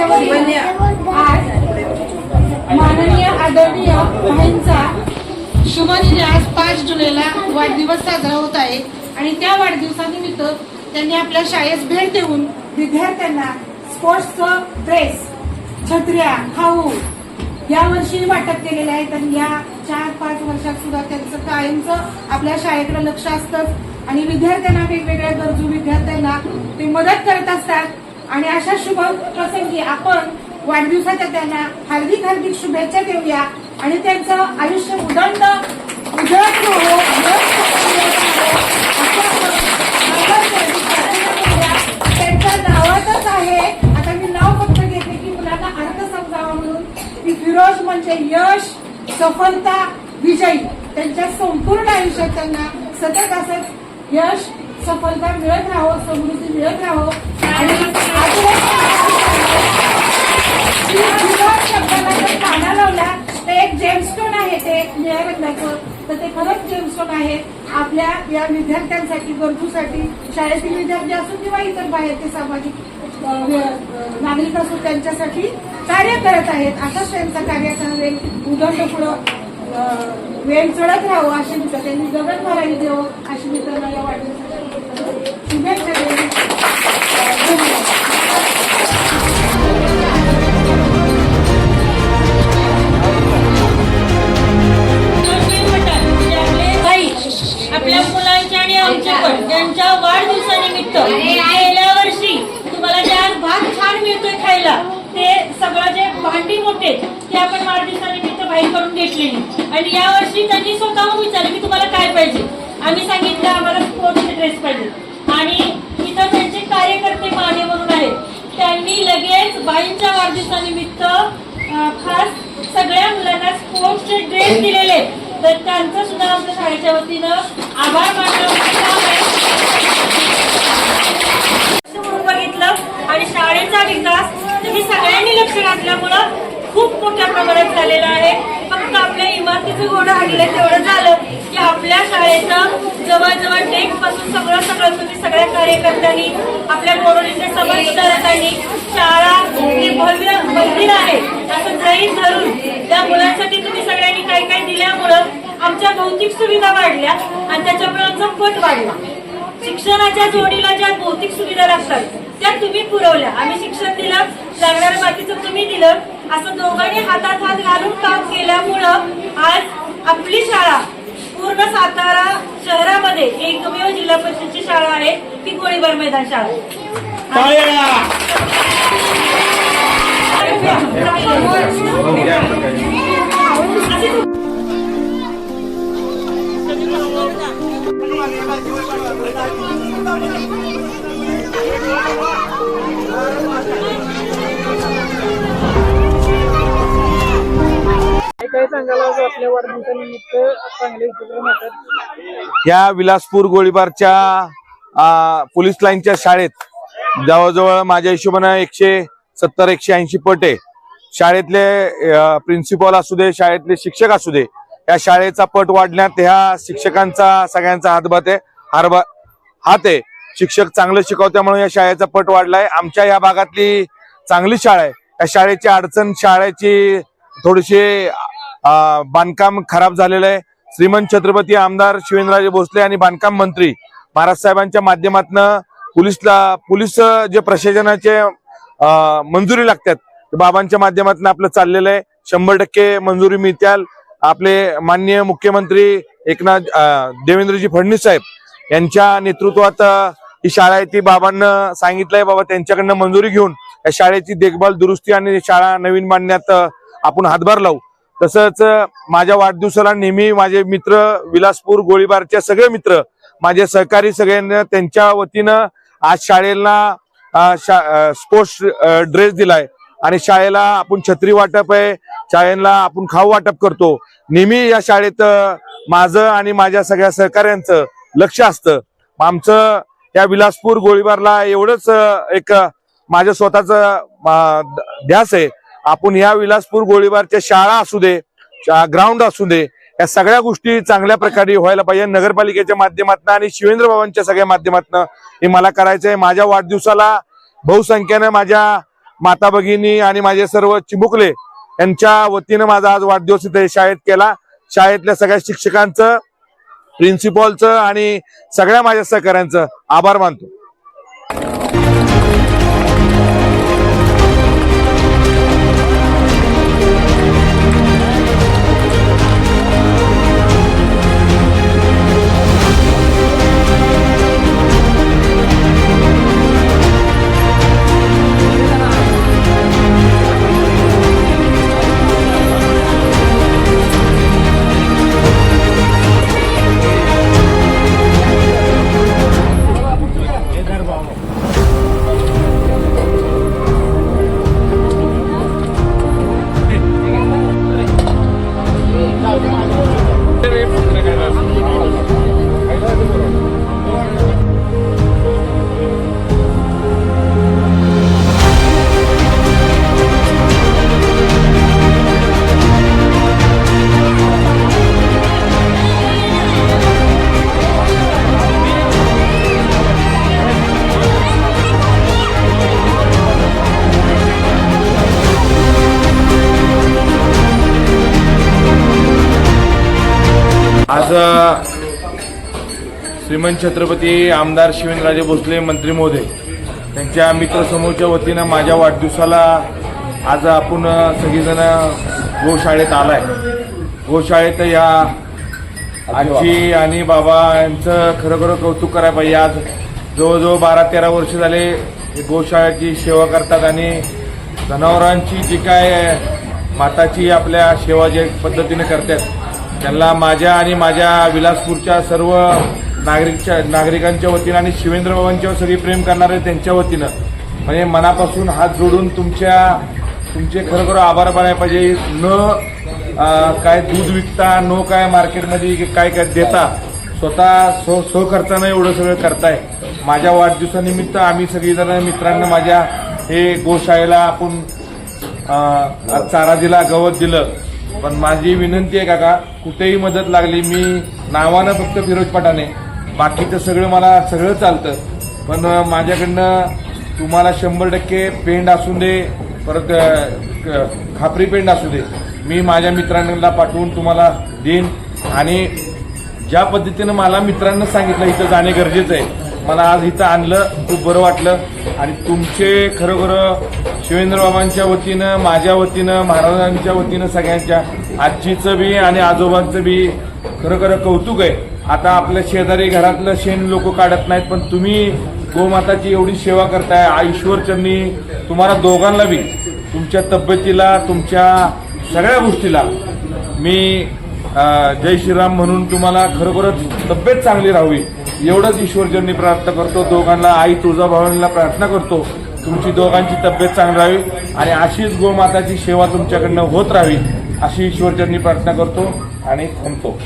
याच्यामध्ये माननीय आदरणीय भाईंचा शुभनिधी आज पाच जुलैला वाढदिवस साजरा होत आहे. आणि त्या वाढदिवसानिमित्त त्यांनी आपल्या शाळेस भेट देऊन विद्यार्थ्यांना स्पोर्ट्सचं ड्रेस छत्र्या खाऊ या वर्षी वाटप केलेले आहे. तर या चार पाच वर्षात सुद्धा त्यांचं कायमचं आपल्या शाळेकडे लक्ष असतंच. आणि विद्यार्थ्यांना वेगवेगळ्या गरजू विद्यार्थ्यांना ते मदत करत असतात. आणि अशा शुभ प्रसंगी आपण वाढदिवसाच्या त्यांना हार्दिक हार्दिक शुभेच्छा देऊया. आणि त्यांचं आयुष्य उदंड उजळत राहो, त्यांच्या नावातच आहे. आता मी नाव फक्त घेते की मुलांना अर्थ समजावा म्हणून. की फिरोज म्हणजे यश सफलता विजयी. त्यांच्या संपूर्ण आयुष्यात त्यांना सतत असत यश सफलता मिळत राहो समृद्धी मिळत राहो. आणि शब्दाला जर काना लावला तर एक जेमस्टोन आहे ते निळ्या रंगाचं तर ते खरंच जेमस्टोन आहे आपल्या या विद्यार्थ्यांसाठी गरजूसाठी शाळेतील विद्यार्थी असो किंवा इतर बाहेरचे सामाजिक नागरिक असो त्यांच्यासाठी कार्य करत आहेत असंच त्यांचं कार्य करावे उदंड पुढं वेळ चढत राहावं अशी मित्र त्यांनी जगत भरावी देवं अशी मित्रांना या सगळं जे भांडी मोठे ते आपण वाढदिवसानिमित्त बाहेर करून घेतलेली आणि यावर्षी त्यांनी स्वतःहून विचारलं की तुम्हाला काय पाहिजे? आम्ही सांगितलं आम्हाला स्पोर्ट्सचे ड्रेस पाहिजे. आणि इथं त्यांचे कार्यकर्ते माने म्हणून आहेत. त्यांनी लगेच बाईंच्या वाढदिवसानिमित्त खास सगळ्या मुलांना स्पोर्ट्सचे ड्रेस दिलेले तर त्यांचं सुद्धा आमच्या शाळेच्या वतीनं आभार मानलं म्हणून बघितलं आणि शाळेचा विकास तुम्ही सगळ्यांनी लक्ष घातल्यामुळं खूप मोठ्या प्रमाणात झालेला आहे. फक्त आपल्या इमारतीचं घोडं हाडलं तेवढं झालं की आपल्या शाळेचं जवळजवळ डेकपासून सगळं सगळं तुम्ही सगळ्या कार्यकर्त्यांनी आपल्या कोरोनाच्या समाजकारांनी शाळा हे भव्य मंदिर आहे असं गृहीत धरून त्या मुलांसाठी तुम्ही सगळ्यांनी काही काही दिल्यामुळं आमच्या भौतिक सुविधा वाढल्या आणि त्याच्यामुळे आमचा पट वाढला. शिक्षणाच्या जोडीला ज्या भौतिक सुविधा लागतात त्या तुम्ही पुरवल्या. आम्ही शिक्षण दिलं लागणारं बाकीचं तुम्ही दिलं. असं दोघांनी हातात हात घालून काम केल्यामुळं आज आपली शाळा पूर्ण सातारा शहरामध्ये एकमेव जिल्हा परिषदची शाळा आहे ती गोळीबार मैदान शाळा. असे काय सांगायला आपल्या वाढदिवसानिमित्त चांगले उपक्रम होतात. या विलासपूर गोळीबारच्या पोलीस लाईनच्या शाळेत जवळजवळ माझ्या हिशोबानं एकशे सत्तर एकशे ऐंशी पट आहे. शाळेतले प्रिन्सिपॉल असू दे शाळेतले शिक्षक असू दे या शाळेचा पट वाढण्यात ह्या शिक्षकांचा सगळ्यांचा हातभात आहे हारबा हात आहे. शिक्षक चांगलं शिकवत्यामुळे या शाळेचा पट वाढलाय. आमच्या या भागातली चांगली शाळा आहे. या शाळेची अडचण शाळेची थोडीशी बांधकाम खराब झालेलं आहे. श्रीमंत छत्रपती आमदार शिवेंद्रराजे भोसले आणि बांधकाम मंत्री महाराज साहेबांच्या माध्यमातनं पोलीसला पोलीस जे प्रशासनाचे मंजुरी लागतात बाबांच्या माध्यमातून आपलं चाललेलं आहे. शंभर टक्के मंजुरी मिळत्याल आपले माननीय मुख्यमंत्री एकनाथ देवेंद्रजी फडणवीस साहेब यांच्या नेतृत्वात ही शाळा आहे. ती बाबांना सांगितलंय बाबा त्यांच्याकडनं मंजुरी घेऊन या शाळेची देखभाल दुरुस्ती आणि शाळा नवीन बांधण्यात आपण हातभार लावू. तसंच माझ्या वाढदिवसाला नेहमी माझे मित्र विलासपूर गोळीबारचे सगळे मित्र माझे सहकारी सगळ्यांना त्यांच्या वतीनं आज शाळेला शा- स्पोर्ट्स ड्रेस दिलाय. आणि शाळेला आपण छत्री वाटप आहे शाळेला आपण खाऊ वाटप करतो. नेहमी या शाळेत माझं आणि माझ्या सगळ्या सहकाऱ्यांचं लक्ष असतं. आमचं या विलासपूर गोळीबारला एवढंच एक माझ्या स्वतःचं स्वतःच ध्यास आहे. आपण या विलासपूर गोळीबारच्या शाळा असू दे ग्राउंड असू दे या सगळ्या गोष्टी चांगल्या प्रकारे व्हायला पाहिजे. नगरपालिकेच्या माध्यमातून आणि शिवेंद्र बाबांच्या सगळ्या माध्यमातून हे मला करायचंय. माझ्या वाढदिवसाला बहुसंख्येनं माझ्या माता भगिनी आणि माझे सर्व चिमुकले यांच्या वतीनं माझा आज वाढदिवस इथे शाळेत केला. शाळेतल्या सगळ्या शिक्षकांचं प्रिन्सिपॉलचं आणि सगळ्या माझ्या सहकाऱ्यांचं आभार मानतो. श्रीमंत छत्रपती आमदार शिवेंद्रराजे भोसले मंत्री महोदय त्यांच्या मित्रसमूहाच्या वतीनं माझ्या वाढदिवसाला आज आपण अ, सगळीजण गोशाळेत आलाय. गोशाळेत या आजी आणि बाबा यांचं खरोखर कौतुक करायला पाहिजे. आज जवळजवळ बारा तेरा वर्ष झाले हे गोशाळेची सेवा करतात आणि जनावरांची जी काय माताची आपल्या सेवा जे पद्धतीने करतात त्यांना माझ्या आणि माझ्या विलासपूरच्या सर्व नागरिकच्या नागरिकांच्या वतीनं आणि शिवेंद्र बाबांच्यावर सगळी प्रेम करणारे त्यांच्या वतीनं म्हणजे मनापासून हात जोडून तुमच्या तुमचे खरोखर आभार मानायला पाहिजे. न काय दूध विकता न काय मार्केटमध्ये काय काय देता स्वतः सो सो करताना एवढं सगळं करताय. माझ्या वाढदिवसानिमित्त आम्ही सगळीजण मित्रांना माझ्या हे गोशाळेला आपण चारा दिला गवत दिलं. पण माझी विनंती आहे काका कुठेही मदत लागली मी नावानं फक्त फिरोज पठाणे. बाकीचं सगळं मला सगळं चालतं. पण माझ्याकडनं तुम्हाला शंभर टक्के पेंड असू दे परत खापरी पेंड असू दे मी माझ्या मित्रांना पाठवून तुम्हाला देईन. आणि ज्या पद्धतीनं मला मित्रांना सांगितलं इथं जाणे गरजेचं आहे मला आज इथं आणलं खूप बरं वाटलं. आणि तुमचे खरोखर शिवेंद्रबाबांच्या वतीनं माझ्या वतीनं महाराजांच्या वतीनं सगळ्यांच्या आजीचं बी आणि आजोबांचं बी खरोखर कौतुक आहे. आता आपल्या शेजारी घरातलं शेण लोक काढत नाहीत पण तुम्ही गोमाताची एवढी सेवा करताय आ तुम्हाला दोघांना बी तुमच्या तब्येतीला तुमच्या सगळ्या गोष्टीला. मी जय श्रीराम म्हणून तुम्हाला खरोखरच तब्येत चांगली राहावी. एवढंच ईश्वरचरणी प्रार्थना करतो. दोघांना आई तुळजाभवानीला प्रार्थना करतो. तुमची दोघांची तब्येत चांगली राहावी आणि अशीच गोमाताची सेवा तुमच्याकडनं होत राहावी अशी ईश्वरचरणी प्रार्थना करतो आणि थांबतो.